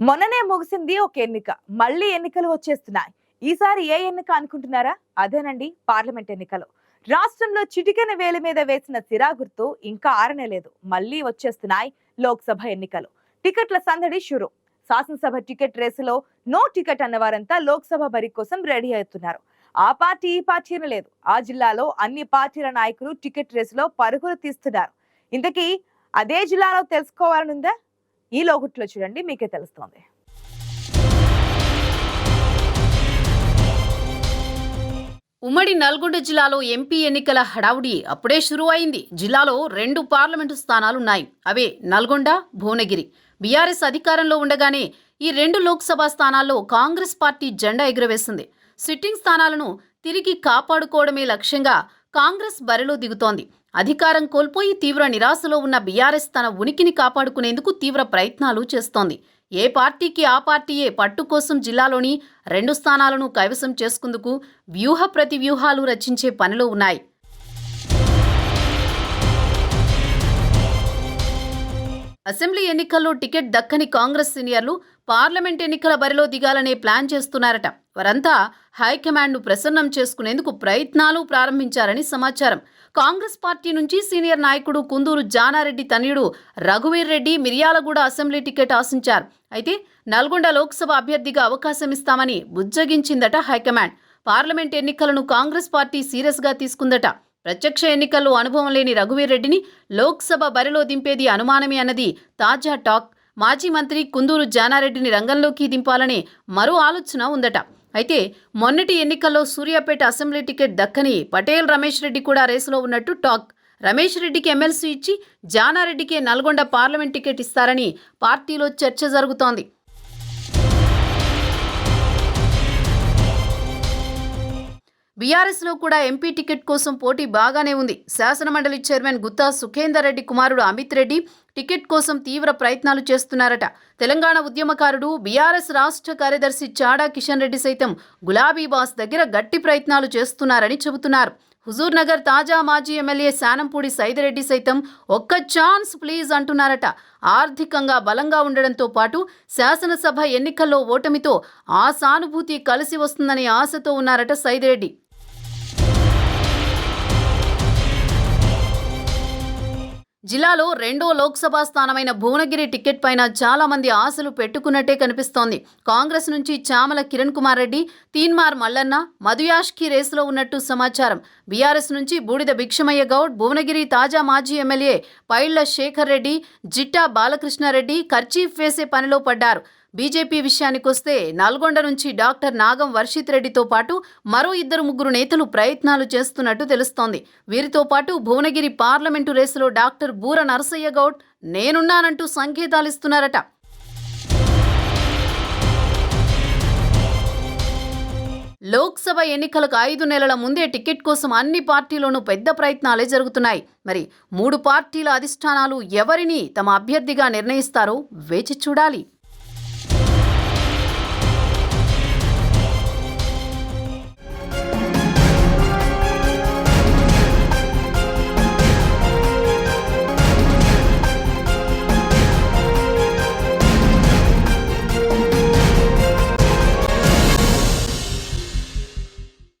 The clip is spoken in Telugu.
మొన్ననే ముగిసింది ఒక ఎన్నిక. మళ్ళీ ఎన్నికలు వచ్చేస్తున్నాయి. ఈసారి ఏ ఎన్నిక అనుకుంటున్నారా? అదేనండి పార్లమెంట్ ఎన్నికలు. రాష్ట్రంలో చిటికెన వేలి మీద వేసిన సిరా గుర్తు ఇంకా ఆరనే లేదు మళ్ళీ వచ్చేస్తున్నాయి లోక్సభ ఎన్నికలు. టికెట్ల సందడి షురు. శాసనసభ టికెట్ రేసులో నో టికెట్ అన్నవారంతా లోక్సభ బరి కోసం రెడీ అవుతున్నారు. ఆ పార్టీ ఈ పార్టీ లేదు ఆ జిల్లాలో అన్ని పార్టీల నాయకులు టికెట్ రేసులో పరుగులు తీస్తున్నారు. ఇంతకీ అదే జిల్లాలో తెలుసుకోవాలనుందా? ఈ లోగుట్లో చూడండి మీకే తెలుస్తోంది. ఉమ్మడి నల్గొండ జిల్లాలో ఎంపీ ఎన్నికల హడావుడి అప్పుడే షురూ అయింది జిల్లాలో రెండు పార్లమెంటు స్థానాలున్నాయి. అవే నల్గొండ భువనగిరి. బీఆర్ఎస్ అధికారంలో ఉండగానే ఈ రెండు లోక్సభ స్థానాల్లో కాంగ్రెస్ పార్టీ జెండా ఎగురవేసింది. సిట్టింగ్ స్థానాలను తిరిగి కాపాడుకోవడమే లక్ష్యంగా కాంగ్రెస్ బరిలో దిగుతోంది. అధికారం కోల్పోయి తీవ్ర నిరాశలో ఉన్న బీఆర్ఎస్ తన ఉనికిని కాపాడుకునేందుకు తీవ్ర ప్రయత్నాలు చేస్తోంది. ఏ పార్టీకి ఆ పార్టీయే పట్టు కోసం జిల్లాలోని రెండు స్థానాలను కైవసం చేసుకుందుకు వ్యూహ ప్రతి వ్యూహాలు రచించే పనిలో ఉన్నాయి. అసెంబ్లీ ఎన్నికల్లో టికెట్ దక్కని కాంగ్రెస్ సీనియర్లు పార్లమెంట్ ఎన్నికల బరిలో దిగాలనే ప్లాన్ చేస్తున్నారట. వారంతా హైకమాండ్ను ప్రసన్నం చేసుకునేందుకు ప్రయత్నాలు ప్రారంభించారని సమాచారం. కాంగ్రెస్ పార్టీ నుంచి సీనియర్ నాయకుడు కుందూరు జానారెడ్డి తనయుడు రఘువీర్ రెడ్డి మిర్యాలగూడ అసెంబ్లీ టికెట్ ఆశించారు. అయితే నల్గొండ లోక్సభ అభ్యర్థిగా అవకాశం ఇస్తామని బుజ్జగించిందట హైకమాండ్ పార్లమెంట్ ఎన్నికలను కాంగ్రెస్ పార్టీ సీరియస్గా తీసుకుందట. ప్రత్యక్ష ఎన్నికల్లో అనుభవం లేని రఘువీర్ రెడ్డిని లోక్సభ బరిలో దింపేది అనుమానమే అన్నది తాజా టాక్. మాజీ మంత్రి కుందూరు జానారెడ్డిని రంగంలోకి దింపాలనే మరో ఆలోచన ఉందట. అయితే మొన్నటి ఎన్నికల్లో సూర్యాపేట అసెంబ్లీ టికెట్ దక్కని పటేల్ రమేష్ రెడ్డి కూడా రేసులో ఉన్నట్టు టాక్. రమేష్ రెడ్డికి ఎమ్మెల్సీ ఇచ్చి జానారెడ్డికి నల్గొండ పార్లమెంట్ టికెట్ ఇస్తారని పార్టీలో చర్చ జరుగుతోంది. బీఆర్ఎస్లో కూడా ఎంపీ టికెట్ కోసం పోటీ బాగానే ఉంది. శాసనమండలి చైర్మన్ గుత్తా సుఖేందర్ రెడ్డి కుమారుడు అమిత్ రెడ్డి టికెట్ కోసం తీవ్ర ప్రయత్నాలు చేస్తున్నారట. తెలంగాణ ఉద్యమకారుడు బీఆర్ఎస్ రాష్ట్ర కార్యదర్శి చాడా కిషన్ రెడ్డి సైతం గులాబీ బాస్ దగ్గర గట్టి ప్రయత్నాలు చేస్తున్నారని చెబుతున్నారు. హుజూర్ నగర్ తాజా మాజీ ఎమ్మెల్యే శానంపూడి సైదిరెడ్డి సైతం ఒక్క ఛాన్స్ ప్లీజ్ అంటున్నారట. ఆర్థికంగా బలంగా ఉండడంతో పాటు శాసనసభ ఎన్నికల్లో ఓటమితో ఆ సానుభూతి కలిసి వస్తుందనే ఆశతో ఉన్నారట సైదిరెడ్డి జిల్లాలో రెండో లోక్సభ స్థానమైన భువనగిరి టికెట్ పైన చాలా మంది ఆశలు పెట్టుకున్నట్టే కనిపిస్తోంది. కాంగ్రెస్ నుంచి చామల కిరణ్ కుమార్ రెడ్డి తీన్మార్ మల్లన్న మధుయాష్కి రేసులో ఉన్నట్టు సమాచారం. బీఆర్ఎస్ నుంచి బూడిద భిక్షమయ్య గౌడ్ భువనగిరి తాజా మాజీ ఎమ్మెల్యే పైళ్ళ శేఖర్ రెడ్డి జిట్టా బాలకృష్ణారెడ్డి కర్చీఫ్ వేసే పనిలో పడ్డారు. బీజేపీ విషయానికొస్తే నల్గొండ నుంచి డాక్టర్ నాగం వర్షిత్ రెడ్డితో పాటు మరో ఇద్దరు ముగ్గురు నేతలు ప్రయత్నాలు చేస్తున్నట్టు తెలుస్తోంది. వీరితో పాటు భువనగిరి పార్లమెంటు రేసులో డాక్టర్ బూర నరసయ్య గౌడ్ నేనున్నానంటూ సంకేతాలు ఇస్తున్నారట. లోక్సభ ఎన్నికలకు ఐదు నెలల ముందే టికెట్ కోసం అన్ని పార్టీలోనూ పెద్ద ప్రయత్నాలే జరుగుతున్నాయి. మరి మూడు పార్టీల అధిష్టానాలు ఎవరిని తమ అభ్యర్థిగా నిర్ణయిస్తారో వేచి చూడాలి.